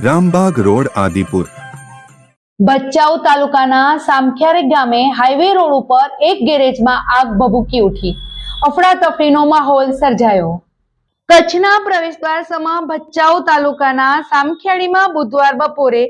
Rambag road, Adipur. Bhachau તાલુકાના સામખ્યારેક ગામે હાઈવે રોડ ઉપર એક ગેરેજમાં આગ ભભૂકી ઉઠી. અફડાતફડીનો માહોલ સર્જાયો. કચ્છના પ્રવેશદ્વાર સમા ભચાઉ તાલુકાના સામખ્યાળીમાં બુધવાર બપોરે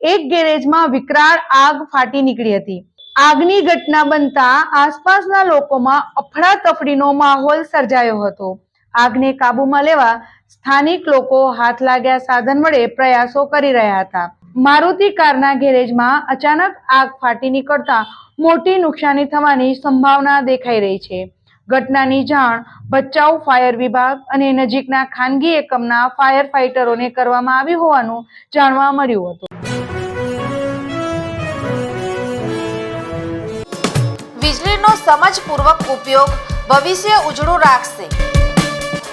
એક ગેરેજમાં વિકરાળ આગ ફાટી નીકળી હતી. આગની ઘટના બનતા આસપાસના લોકોમાં અફડાતફડીનો માહોલ સર્જાયો હતો. આગને કાબૂમાં લેવા સ્થાનિક લોકો હાથ લાગ્યા સાધન વડે પ્રયાસો કરી રહ્યા હતા. મારુતિ કારના ગેરેજમાં અચાનક આગ ફાટી નીકળતા મોટી નુકસાની થવાની સંભાવના દેખાઈ રહી છે. ઘટનાની જાણ ભચાઉ ફાયર વિભાગ અને નજીકના ખાનગી એકમના ફાયર ફાઇટરોને કરવામાં આવી હોવાનું જાણવા મળ્યું હતું. વીજળીનો સમજપૂર્વક ઉપયોગ ભવિષ્ય ઉજળું રાખશે.